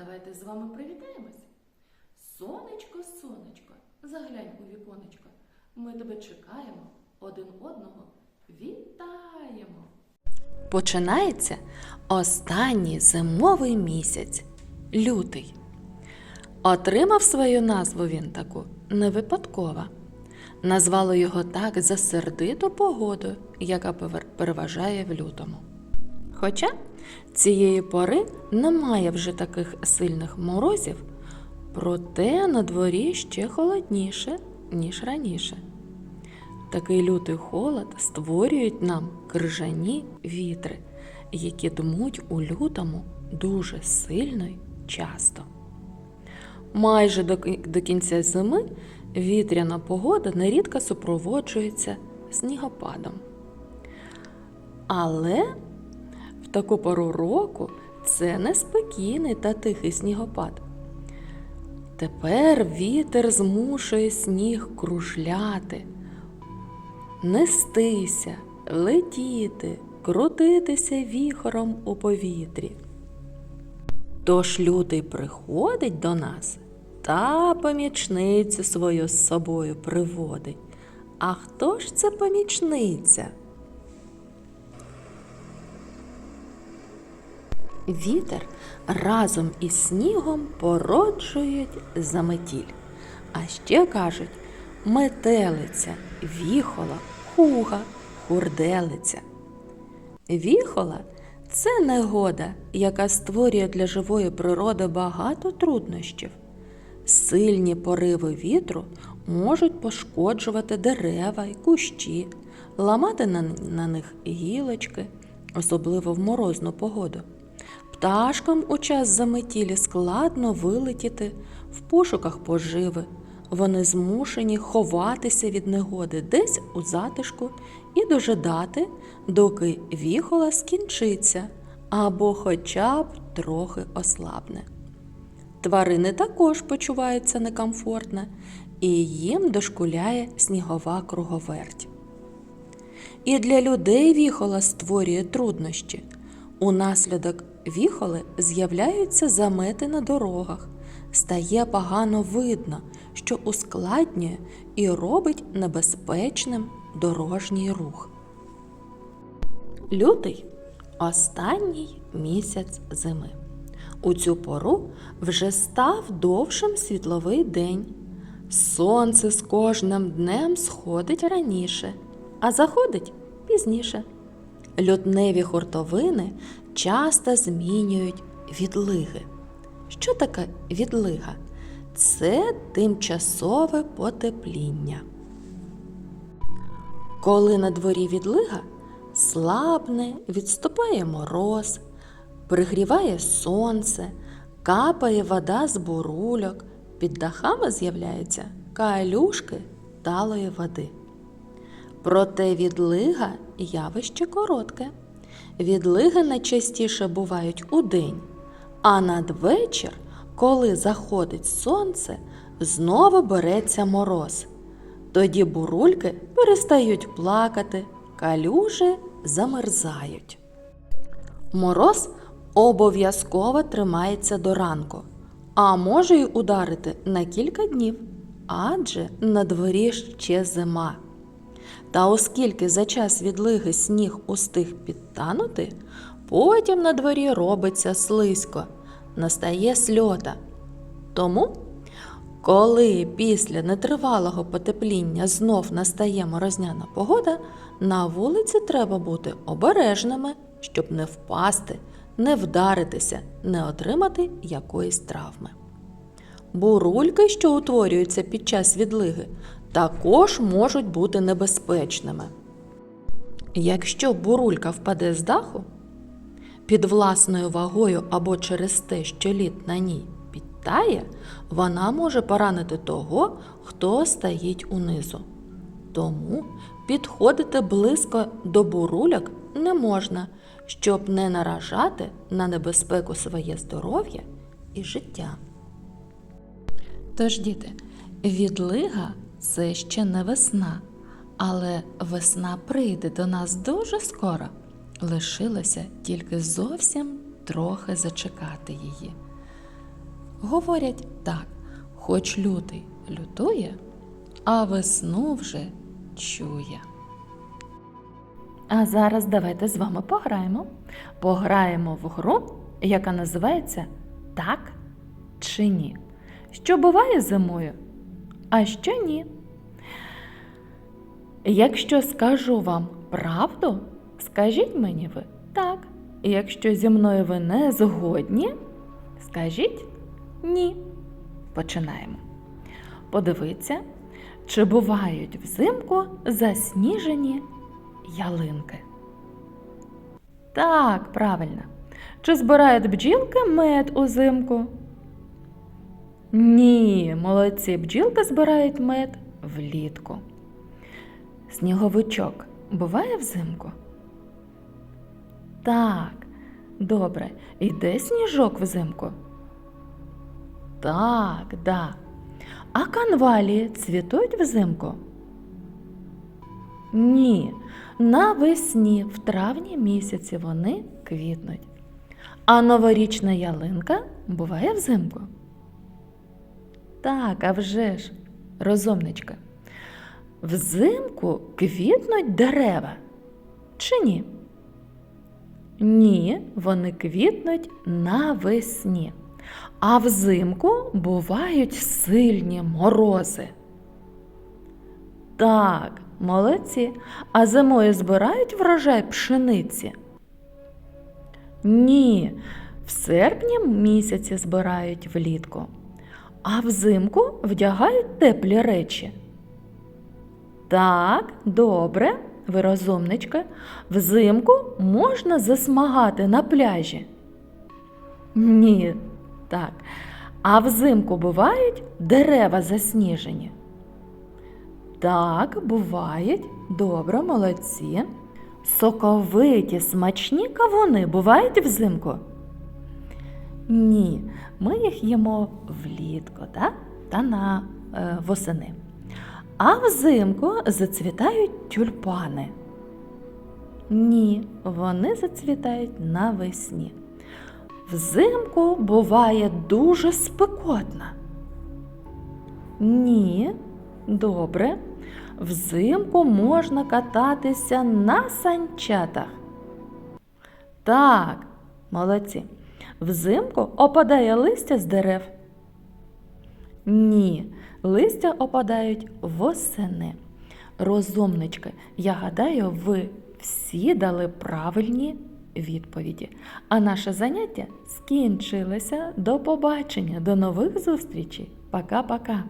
Давайте з вами привітаємось. Сонечко, сонечко, заглянь у віконечко. Ми тебе чекаємо, один одного вітаємо. Починається останній зимовий місяць лютий. Отримав свою назву він таку не випадково. Назвало його так за сердиту погоду, яка переважає в лютому. Хоча цієї пори немає вже таких сильних морозів, проте на дворі ще холодніше, ніж раніше. Такий лютий холод створюють нам крижані вітри, які дмуть у лютому дуже сильно й часто. Майже до, кінця зими вітряна погода нерідко супроводжується снігопадом. Але таку пору року це неспокійний та тихий снігопад. Тепер вітер змушує сніг кружляти, нестися, летіти, крутитися віхором у повітрі. Тож лютий приходить до нас та помічницю свою з собою приводить. А хто ж це помічниця? Вітер разом із снігом породжують заметіль. А ще кажуть метелиця, віхола, хуга, хурделиця. Віхола це негода, яка створює для живої природи багато труднощів. Сильні пориви вітру можуть пошкоджувати дерева й кущі, ламати на, них гілочки, особливо в морозну погоду. Пташкам у час заметілі складно вилетіти в пошуках поживи. Вони змушені ховатися від негоди десь у затишку і дожидати, доки віхола скінчиться або хоча б трохи ослабне. Тварини також почуваються некомфортно, і їм дошкуляє снігова круговерть. І для людей віхола створює труднощі. Унаслідок віхоли з'являються замети на дорогах, стає погано видно, що ускладнює і робить небезпечним дорожній рух. Лютий останній місяць зими. У цю пору вже став довшим світловий день. Сонце з кожним днем сходить раніше, а заходить пізніше. Лютневі хуртовини часто змінюють відлиги. Що таке відлига? Це тимчасове потепління. Коли на дворі відлига, слабне, відступає мороз, пригріває сонце, капає вода з бурульок, під дахами з'являються калюшки талої води. Проте відлига явище коротке. Відлиги найчастіше бувають у день, а надвечір, коли заходить сонце, знову береться мороз. Тоді бурульки перестають плакати, калюжі замерзають. Мороз обов'язково тримається до ранку, а може й ударити на кілька днів, адже на дворі ще зима. Та оскільки за час відлиги сніг устиг підтанути, потім на дворі робиться слизько, настає сльота. Тому, коли після нетривалого потепління знов настає морозняна погода, на вулиці треба бути обережними, щоб не впасти, не вдаритися, не отримати якоїсь травми. Бурульки, що утворюються під час відлиги, також можуть бути небезпечними. Якщо бурулька впаде з даху, під власною вагою або через те, що лід на ній підтає, вона може поранити того, хто стоїть унизу. Тому підходити близько до бурульок не можна, щоб не наражати на небезпеку своє здоров'я і життя. Тож, діти, відлига це ще не весна, але весна прийде до нас дуже скоро. Лишилося тільки зовсім трохи зачекати її. говорять так: хоч лютий лютує, а весну вже чує. А зараз давайте з вами пограємо. Пограємо в гру, яка називається Так чи ні. Що буває зимою, а що ні. Якщо скажу вам правду, скажіть мені ви так. Якщо зі мною ви не згодні, скажіть ні. Починаємо. Подивіться, чи бувають взимку засніжені ялинки. Так, правильно. Чи збирають бджілки мед узимку? Ні, молодці, бджілки збирають мед влітку. Сніговичок буває взимку? Так, добре. Іде сніжок взимку? Так, да. А канвалії цвітуть взимку? Ні. Навесні, в травні місяці вони квітнуть. А новорічна ялинка буває взимку? Так, а вже ж, розумничка. Взимку квітнуть дерева. Чи ні? Ні, вони квітнуть навесні. А взимку бувають сильні морози. Так, молодці. А зимою збирають врожай пшениці? Ні, в серпні місяці збирають влітку, а взимку вдягають теплі речі. Так, добре, ви розумничка. Взимку можна засмагати на пляжі. Ні, так. А взимку бувають дерева засніжені. Так, бувають. Добре, молодці. Соковиті, смачні кавуни бувають взимку? Ні, ми їх їмо влітку та, та на е, восени. А взимку зацвітають тюльпани. Ні, вони зацвітають навесні. Взимку буває дуже спекотно. Ні, добре. Взимку можна кататися на санчатах. Так, молодці. Взимку опадає листя з дерев. Ні, листя опадають восени. Розумнички, я гадаю, ви всі дали правильні відповіді. А наше заняття скінчилося. До побачення, до нових зустрічей. Пока-пока.